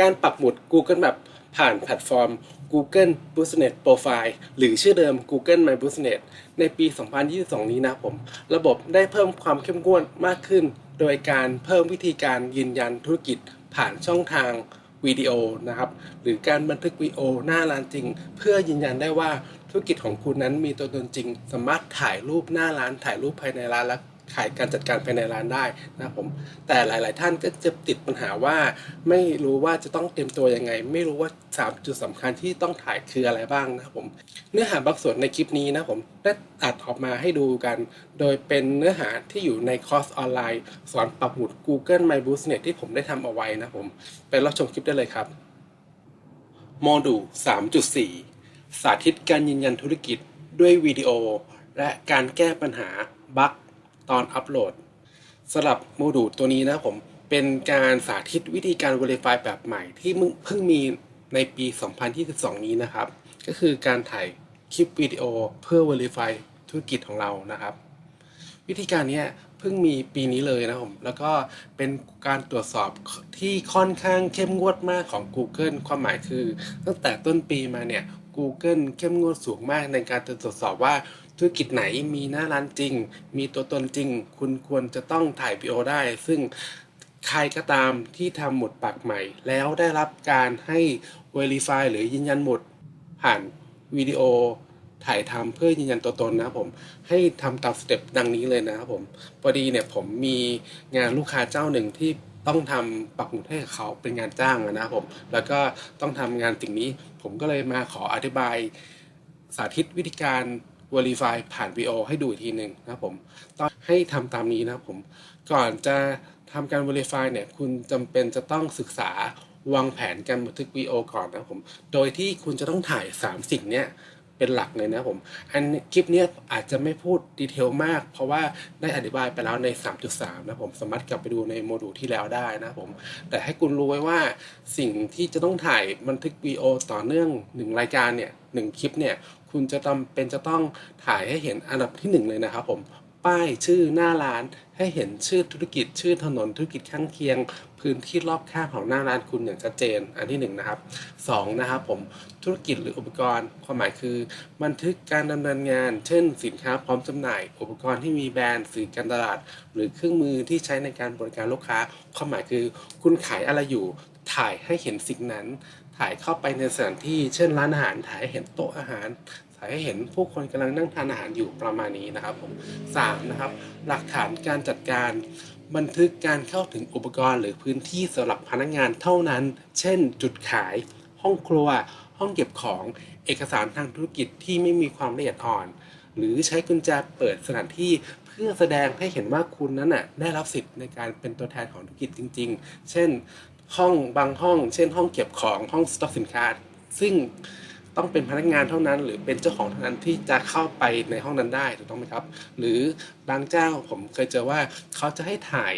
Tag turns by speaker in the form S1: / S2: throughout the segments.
S1: การปักหมุด Google Map ผ่านแพลตฟอร์ม Google Business Profile หรือชื่อเดิม Google My Business ในปี 2022 นี้นะผม ระบบได้เพิ่มความเข้มงวดมากขึ้น โดยการเพิ่มวิธีการยืนยันธุรกิจผ่านช่องทางวิดีโอนะครับหรือการบันทึกวิดีโอหน้าร้านจริง เพื่อยืนยันได้ว่าธุรกิจของคุณนั้นมีตัวตนจริง สามารถถ่ายรูปหน้าร้านถ่ายรูปภายในร้านและ ขายการจัดการภายในร้านได้นะครับผมแต่หลาย ๆ ท่านก็จะติดปัญหาว่า ไม่รู้ว่าจะต้องเตรียมตัวยังไง ไม่รู้ว่า 3 จุดสำคัญที่ต้องถ่ายคืออะไรบ้างนะครับผมเนื้อหาบางส่วนในคลิปนี้นะผมได้อัดออกมาให้ดูกัน โดยเป็นเนื้อหาที่อยู่ในคอร์สออนไลน์ สอนปักหมุด Google My Business ที่ผมได้ทำเอาไว้นะผมไปรับชมคลิปได้เลยครับโมดูล3.4 สาธิตการยืนยันธุรกิจด้วยวิดีโอ และการแก้ปัญหาบั๊ก ตอนอัปโหลดสำหรับโมดูลตัวนี้นะผมเป็นการสาธิตวิธีการ Verify แบบใหม่ที่เพิ่งมีในปี 2022 นี้นะครับ ก็คือการถ่ายคลิปวิดีโอเพื่อ Verify ธุรกิจของเรานะครับ วิธีการนี้เพิ่งมีปีนี้เลยนะผมแล้วก็เป็นการตรวจสอบที่ค่อนข้างเข้มงวดมากของ Google ความหมายคือ ตั้งแต่ต้นปีมาเนี่ย Google เข้มงวดสูงมากในการตรวจสอบว่า ธุรกิจไหนมีหน้าร้านจริง มีตัวตนจริง คุณควรจะต้องถ่ายวิดีโอได้ ซึ่งใครก็ตามที่ทำหมุดปากใหม่ แล้วได้รับการให้ Verify หรือยืนยันหมุดผ่านวิดีโอถ่ายทำเพื่อยืนยันตัวตนนะครับผมให้ทำตามสเต็ปดังนี้เลยนะครับผมพอดีเนี่ยผมมีงานลูกค้าเจ้าหนึ่งที่ต้องทำปักหมุดให้เขาเป็นงานจ้างนะครับผมแล้วก็ต้องทำงานสิ่งนี้ ผมก็เลยมาขออธิบายสาธิตวิธีการ Verify ผ่าน VO ให้ดูอีกทีหนึ่งนะครับผมต้องให้ทำตามนี้นะครับผม ก่อนจะทำการ Verify เนี่ย คุณจำเป็นจะต้องศึกษาวางแผนการบันทึก VO ก่อนนะครับผม โดยที่คุณจะต้องถ่าย 3 สิ่งเนี้ยเป็นหลักเลยนะครับผม อันคลิปเนี้ยอาจจะไม่พูดดีเทลมาก เพราะว่าได้อธิบายไปแล้วใน 3.3 นะผมสามารถกลับไปดูในโมดูลที่แล้วได้นะครับผม แต่ให้คุณรู้ไว้ว่าสิ่งที่จะต้องถ่ายบันทึกวีโอต่อเนื่องหนึ่งรายการเนี่ยหนึ่งคลิปเนี่ย คุณจะจำเป็นจะต้องถ่ายให้เห็นอันดับที่หนึ่งเลยนะครับผมป้ายชื่อหน้าร้านให้เห็นชื่อธุรกิจ ชื่อถนนธุรกิจข้างเคียง พื้นที่รอบข้างของหน้าร้านคุณอย่างชัดเจน อันที่หนึ่งนะครับสองนะครับผมธุรกิจหรืออุปกรณ์ ความหมายคือ บันทึกการดำเนินงาน เช่น สินค้าพร้อมจำหน่าย อุปกรณ์ที่มีแบรนด์สื่อการตลาด หรือเครื่องมือที่ใช้ในการบริการลูกค้า ความหมายคือ คุณขายอะไรอยู่ถ่ายให้เห็นสิ่งนั้น ถ่ายเข้าไปในสถานที่ เช่นร้านอาหารถ่ายให้เห็นโต๊ะอาหารถ่ายให้เห็นผู้คนกำลังนั่งทานอาหารอยู่ประมาณนี้นะครับผมสามนะครับหลักฐานการจัดการบันทึกการเข้าถึงอุปกรณ์หรือพื้นที่สำหรับพนักงานเท่านั้น เช่น จุดขาย ห้องครัว ห้องเก็บของ เอกสารทางธุรกิจที่ไม่มีความละเอียดอ่อน หรือใช้กุญแจเปิดสถานที่เพื่อแสดงให้เห็นว่าคุณนั้นน่ะได้รับสิทธิ์ในการเป็นตัวแทนของธุรกิจจริง ๆ เช่น ห้องบางห้อง เช่น ห้องเก็บของห้องสต็อกสินค้า ซึ่งต้องเป็นพนักงานเท่านั้น หรือเป็นเจ้าของเท่านั้นที่จะเข้าไปในห้องนั้นได้ถูกต้องไหมครับ หรือบางเจ้าผมเคยเจอว่าเขาจะให้ถ่าย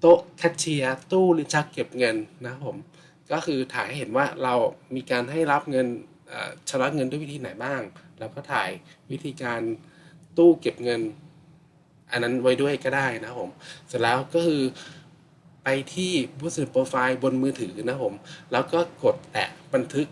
S1: โต๊ะแคชเชียร์ตู้ลิ้นชักเก็บเงินนะครับผมก็คือถ่ายให้เห็นว่าเรามีการให้รับเงินชำระเงินด้วยวิธีไหนบ้าง แล้วก็ถ่ายวิธีการตู้เก็บเงิน อันนั้นไว้ด้วยก็ได้นะครับผม เสร็จแล้วก็คือ ไปที่ Business Profile บนมือถือนะผม แล้วก็กดแตะบันทึก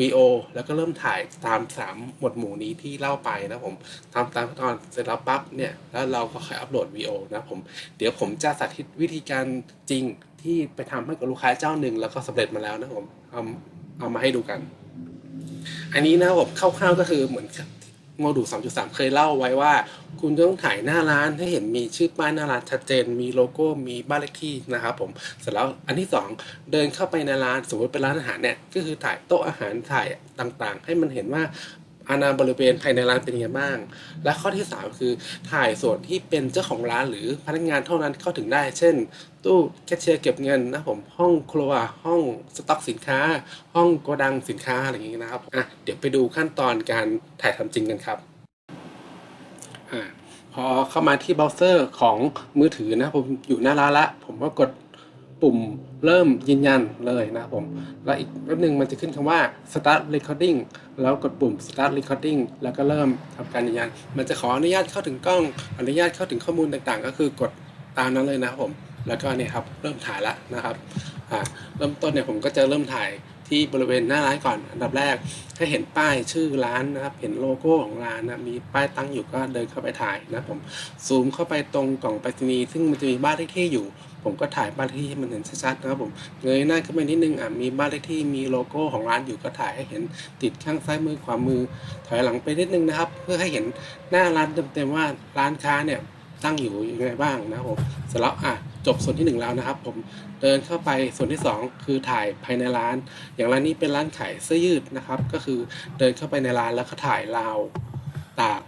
S1: วีโอแล้วก็เริ่มถ่ายตาม 3 หมวดหมู่นี้ที่เล่าไปนะผมทำตามขั้นตอนเสร็จแล้วปั๊บเนี่ย แล้วเราก็ค่อยอัปโหลดวีโอนะผม เดี๋ยวผมจะสาธิตวิธีการจริงที่ไปทำให้กับลูกค้าเจ้าหนึ่ง แล้วก็สำเร็จมาแล้วนะผมเอาเอามาให้ดูกัน อันนี้นะผมคร่าวๆก็คือเหมือน โมดูล3.3เคยเล่าไว้ว่า คุณจะต้องถ่ายหน้าร้านให้เห็นมีชื่อป้ายหน้าร้านชัดเจน มีโลโก้มีบ้านเลขที่นะครับผมเสร็จแล้วอันที่ 2 เดินเข้าไปในร้านสมมติเป็นร้านอาหารเนี่ยก็คือถ่ายโต๊ะอาหารถ่ายต่างๆ ให้มันเห็นว่า อาณาบริเวณภายในร้านเป็นยังไงบ้าง และข้อที่ 3 คือถ่ายส่วนที่เป็นเจ้าของร้านหรือพนักงานเท่านั้นเข้าถึงได้ เช่น ตู้แคชเชียร์เก็บเงินนะผมห้องครัวห้องสต็อกสินค้า ห้องโกดังสินค้าอะไรอย่างนี้นะครับอะเดี๋ยวไปดูขั้นตอนการถ่ายทำจริงกันครับอะพอเข้ามาที่เบราว์เซอร์ของมือถือนะผมอยู่หน้าร้านละ ผมก็กด ปุ่มเริ่มยืนยันเลยนะครับผม แล้วอีกแป๊บหนึ่งมันจะขึ้นคำว่า start recording แล้วกดปุ่ม start recording แล้วก็เริ่มทำการยืนยัน มันจะขออนุญาตเข้าถึงกล้อง อนุญาตเข้าถึงข้อมูลต่างๆ ก็คือกดตามนั้นเลยนะครับผม แล้วก็เนี่ยครับเริ่มถ่ายละนะครับอ่าเริ่มต้นเนี่ยผมก็จะเริ่มถ่าย ที่บริเวณหน้าร้านก่อนอันดับแรกให้เห็นป้ายชื่อร้านนะครับ เห็นโลโก้ของร้านนะมีป้ายตั้งอยู่ก็เดินเข้าไปถ่ายนะผมซูมเข้าไปตรงกล่องไปรษณีย์ซึ่งมันจะมีบ้านเลขที่อยู่ ผมก็ถ่ายบ้านเลขที่ให้มันเห็นชัดๆนะครับผมเงยหน้าขึ้นไปนิดนึงอะมีบ้านเลขที่มีโลโก้ของร้านอยู่ก็ถ่ายให้เห็นติดข้างซ้ายมือขวามือ ถอยหลังไปนิดนึงนะครับ เพื่อให้เห็นหน้าร้านเต็มๆว่าร้านค้าเนี่ยตั้งอยู่ยังไงบ้างนะครับผมเสร็จแล้วอะ จบส่วนที่หนึ่งแล้วนะครับ ผมเดินเข้าไปส่วนที่สองคือถ่ายภายในร้าน อย่างร้านนี้เป็นร้านขายเสื้อยืดนะครับ ก็คือเดินเข้าไปในร้านแล้วก็ถ่ายราวตาก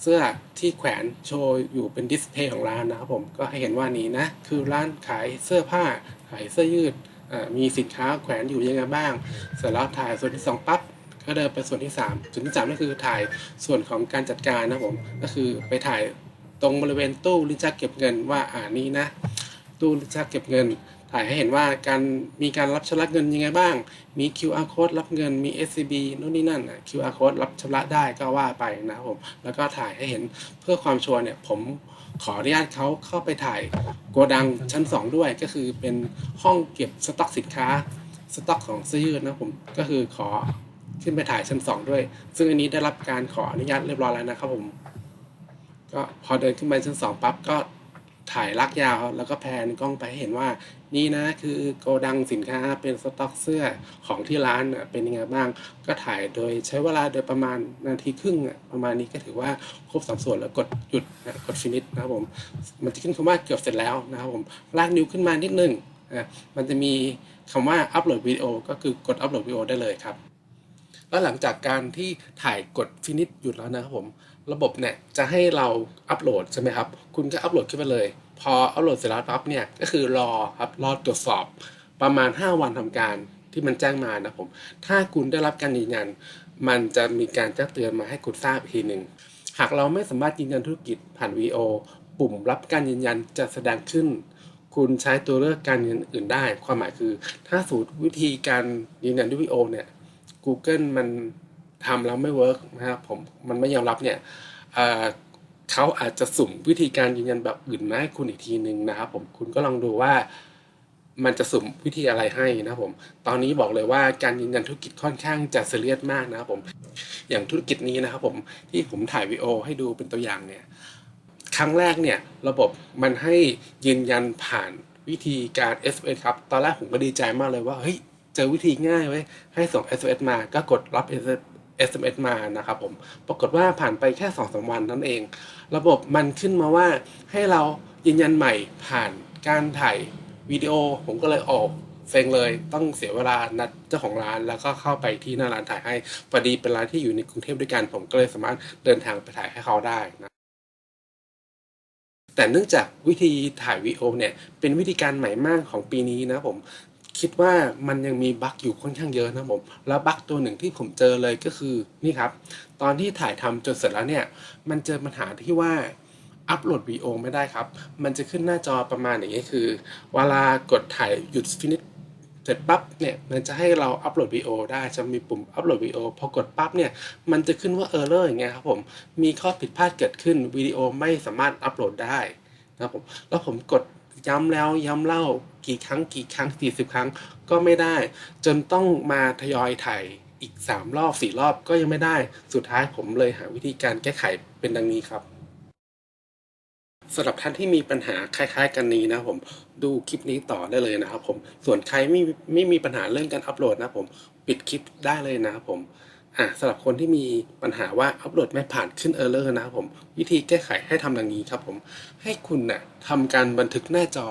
S1: เสื้อที่แขวนโชว์อยู่เป็นดิสเพย์ของร้านนะครับผมก็ให้เห็นว่านี้นะคือร้านขายเสื้อผ้าขายเสื้อยืดมีสินค้าแขวนอยู่ยังไงบ้าง เสร็จแล้วถ่ายส่วนที่สองปั๊บก็เดินไปส่วนที่สามส่วนที่สามก็คือถ่ายส่วนของการจัดการนะผมก็คือไปถ่ายตรงบริเวณตู้ลิ้นชักเก็บเงินว่าอ่านี้นะ ตู้ลิ้นชักเก็บเงิน ถ่ายให้เห็นว่าการมีการรับชำระเงินยังไงบ้าง มี QR code รับเงิน มี SCB นู่นนี่นั่น QR code รับชำระได้ก็ว่าไปนะครับผม แล้วก็ถ่ายให้เห็นเพื่อความชัวร์เนี่ยผมขออนุญาตเขาเข้าไปถ่ายโกดังชั้น 2 ด้วย ก็คือเป็นห้องเก็บสต็อกสินค้า สต็อกของเสื้อยืดนะผม ก็คือขอขึ้นไปถ่ายชั้น 2 ด้วย ซึ่งอันนี้ได้รับการขออนุญาตเรียบร้อยแล้วนะครับผม ก็พอเดินขึ้นไปชั้นสองปั๊บก็ ถ่ายลากยาวครับแล้วก็แพนกล้องไปเห็นว่า นี่นะคือโกดังสินค้าเป็นสต็อกเสื้อของที่ร้านเป็นยังไงบ้าง ก็ถ่ายโดยใช้เวลาโดยประมาณนาทีครึ่งประมาณนี้ก็ถือว่าครบสามส่วนแล้วกดหยุดกดฟินิชนะครับผมมันจะขึ้นคำว่าเกือบเสร็จแล้วนะครับผมลากนิ้วขึ้นมานิดนึงอะมันจะมีคำว่าอัปโหลดวิดีโอก็คือกดอัปโหลดวิดีโอได้เลยครับ แล้วหลังจากการที่ถ่ายกดฟินิชหยุดแล้วนะครับผมระบบเนี่ยจะให้เราอัปโหลดใช่ไหมครับ คุณก็อัปโหลดขึ้นไปเลย พออัปโหลดเสร็จแล้วปั๊บเนี่ยก็คือรอครับรอตรวจสอบประมาณ 5 วันทำการที่มันแจ้งมานะผม ถ้าคุณได้รับการยืนยัน มันจะมีการแจ้งเตือนมาให้คุณทราบอีกทีหนึ่ง หากเราไม่สามารถยืนยันธุรกิจผ่านวีโอปุ่มรับการยืนยันจะแสดงขึ้น คุณใช้ตัวเลือกการยืนยันอื่นได้ ความหมายคือ ถ้าสูตรวิธีการยืนยันด้วยวีโอเนี่ย Google มันทำแล้วไม่เวิร์กนะครับผมมันไม่ยอมรับเนี่ยเขาอาจจะสุ่มวิธีการยืนยันแบบอื่นมาให้คุณอีกทีหนึ่งนะครับผมคุณก็ลองดูว่ามันจะสุ่มวิธีอะไรให้นะครับผม ตอนนี้บอกเลยว่าการยืนยันธุรกิจค่อนข้างจะเซเรียสมากนะครับผม อย่างธุรกิจนี้นะครับผมที่ผมถ่ายวีดีโอให้ดูเป็นตัวอย่างเนี่ย ครั้งแรกเนี่ยระบบมันให้ยืนยันผ่านวิธีการ SMS ครับ ตอนแรกผมก็ดีใจมากเลยว่าเฮ้ย เจอวิธีง่ายไว้ให้ส่ง SMS มาก็กดรับ SMS มานะครับผม ปรากฏว่าผ่านไปแค่2อสวันนั่นเอง ระบบมันขึ้นมาว่าให้เรายืนยันใหม่ผ่านการถ่ายวิดีโอ ผมก็เลยออกเซ็งเลยต้องเสียเวลานัดเจ้าของร้าน แล้วก็เข้าไปที่หน้าร้านถ่ายให้พอดีเป็นร้านที่อยู่ในกรุงเทพด้วยกันผมก็เลยสามารถเดินทางไปถ่ายให้เขาได้นะแต่เนื่องจากวิธีถ่ายวีดีโอเนี่ยเป็นวิธีการใหม่มากของปีนี้นะผม คิดว่ามันยังมีบั๊กอยู่ค่อนข้างเยอะนะผมแล้วบั๊กตัวหนึ่งที่ผมเจอเลยก็คือนี่ครับ ตอนที่ถ่ายทำจนเสร็จแล้วเนี่ย มันเจอปัญหาที่ว่าอัปโหลดวีดีโอไม่ได้ครับ มันจะขึ้นหน้าจอประมาณอย่างนี้คือ เวลากดถ่ายหยุดฟินิชเสร็จปั๊บเนี่ยมันจะให้เราอัปโหลดวีดีโอได้จะมีปุ่มอัปโหลดวีดีโอพอกดปั๊บเนี่ยมันจะขึ้นว่าเออร์เลอร์อย่างเงี้ยครับผมมีข้อผิดพลาดเกิดขึ้นวิดีโอไม่สามารถอัปโหลดได้นะครับผมแล้วผมกด ย้ำแล้วย้ำเล่ากี่ครั้งกี่ครั้งกี่สิบครั้งก็ไม่ได้ จนต้องมาทยอยถ่ายอีก3รอบ4รอบก็ยังไม่ได้ สุดท้ายผมเลยหาวิธีการแก้ไขเป็นดังนี้ครับสำหรับท่านที่มีปัญหาคล้าย ๆ กันนี้นะผมดูคลิปนี้ต่อได้เลยนะครับผมส่วนใครไม่ไม่มีปัญหาเรื่องการอัปโหลดนะผมปิดคลิปได้เลยนะครับผม อะสำหรับคนที่มีปัญหาว่าอัปโหลดไม่ผ่านขึ้นเออร์เลอร์นะครับผม วิธีแก้ไขให้ทำดังนี้ครับผม ให้คุณนะ่ะทำการบันทึกหน้าจอ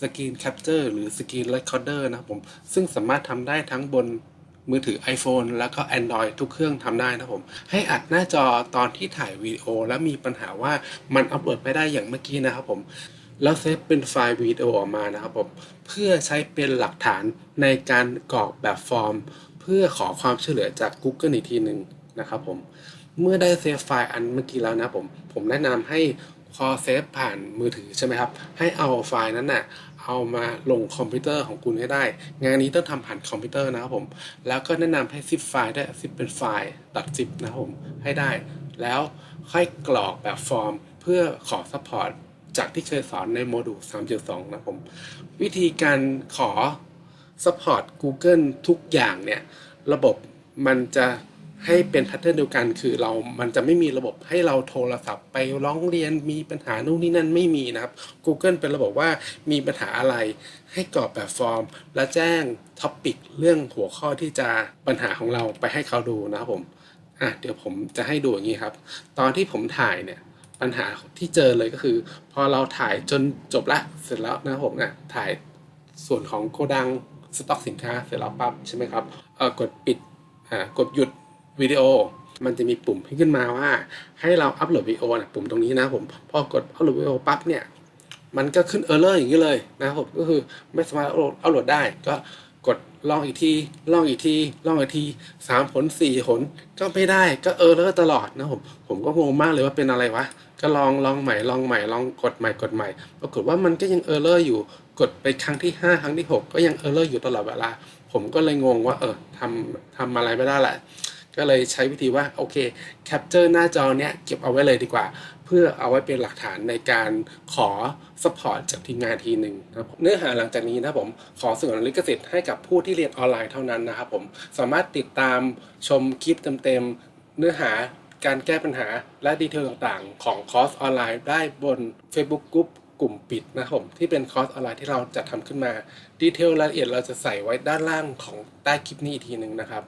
S1: สกรีนแคปเจอร์หรือสกรีนเรคคอร์เดอร์นะครับผม ซึ่งสามารถทำได้ทั้งบนมือถือ iPhone แล้วก็ Android ทุกเครื่องทำได้นะครับผม ให้อัดหน้าจอตอนที่ถ่ายวิดีโอ แล้วมีปัญหาว่ามันอัปโหลดไม่ได้อย่างเมื่อกี้นะครับผม แล้วเซฟเป็นไฟล์วิดีโอออกมานะครับผม เพื่อใช้เป็นหลักฐานในการกรอกแบบฟอร์ม พื่อขอความช่วยเหลือจาก Google อีกทีหนึ่งนะครับผม เมื่อได้เซฟไฟล์อันเมื่อกี้แล้วนะผม ผมแนะนำให้พอเซฟผ่านมือถือใช่ไหมครับ ให้เอาไฟล์นั้นน่ะเอามาลงคอมพิวเตอร์ของคุณให้ได้ งานนี้ต้องทำผ่านคอมพิวเตอร์นะครับผม แล้วก็แนะนำให้ซิปไฟล์ได้ซิปเป็นไฟล์ตัดซิปนะครับผมให้ได้ แล้วค่อยกรอกแบบฟอร์มเพื่อขอซัพพอร์ตจากที่เคยสอนในโมดูล 3.2 นะผม วิธีการขอ support Google ทุกอย่างเนี่ย ระบบมันจะให้เป็นแพทเทิร์นเดียวกันคือเรา มันจะไม่มีระบบให้เราโทรศัพท์ไปร้องเรียนมีปัญหานู่นนี่นั่นไม่มีนะครับ Google เป็นระบบว่ามีปัญหาอะไร ให้กรอกแบบฟอร์ม และแจ้งท็อปิกเรื่องหัวข้อที่จะปัญหาของเราไปให้เขาดูนะครับผมอะเดี๋ยวผมจะให้ดูอย่างนี้ครับ ตอนที่ผมถ่ายเนี่ยปัญหาที่เจอเลยก็คือ พอเราถ่ายจนจบละเสร็จแล้วนะครับผมอะถ่ายส่วนของโกดัง สต็อกสินค้าเสร็จแล้วปั๊บใช่ไหมครับเออกดปิดอ่ากดหยุดวิดีโอ มันจะมีปุ่มขึ้นมาว่า ให้เราอัปโหลดวิดีโอนะปุ่มตรงนี้นะผมพอกดอัปโหลดวิดีโอปั๊บเนี่ยมันก็ขึ้นเออร์เลอร์อย่างนี้เลยนะครับผมก็คือไม่สามารถอาโหลดเอาโหลดได้ก็กดลองอีกทีลองอีกทีลองอีกทีสามผลสี่ผลก็ไม่ได้ก็เออร์เลอร์ตลอดนะผมผมก็งงมากเลยว่าเป็นอะไรวะก็ลองลองใหม่ลองใหม่ลองกดใหม่กดใหม่ ปรากฏว่ามันก็ยังเออร์เลอร์อยู่ กดไปครั้งที่ห้าครั้งที่หกก็ยังเออร์เลอร์อยู่ตลอดเวลา ผมก็เลยงงว่า เออทำทำอะไรไม่ได้แหละ ก็เลยใช้วิธีว่า โอเคแคปเจอร์หน้าจอเนี้ยเก็บเอาไว้เลยดีกว่า เพื่อเอาไว้เป็นหลักฐานในการขอสปอร์ตจากทีมงานทีหนึ่งนะเนื้อหาหลังจากนี้นะผมขอสงวนลิขสิทธิ์ให้กับผู้ที่เรียนออนไลน์เท่านั้นนะครับผมสามารถติดตามชมคลิปเต็มๆเนื้อหาการแก้ปัญหาและดีเทลต่างๆ ของคอร์สออนไลน์ได้บน Facebook Group กลุ่มปิดนะครับผมที่เป็นคอร์สออนไลน์ที่เราจะทำขึ้นมา ดีเทลรายละเอียดเราจะใส่ไว้ด้านล่างของใต้คลิปนี้อีกทีหนึ่งนะครับ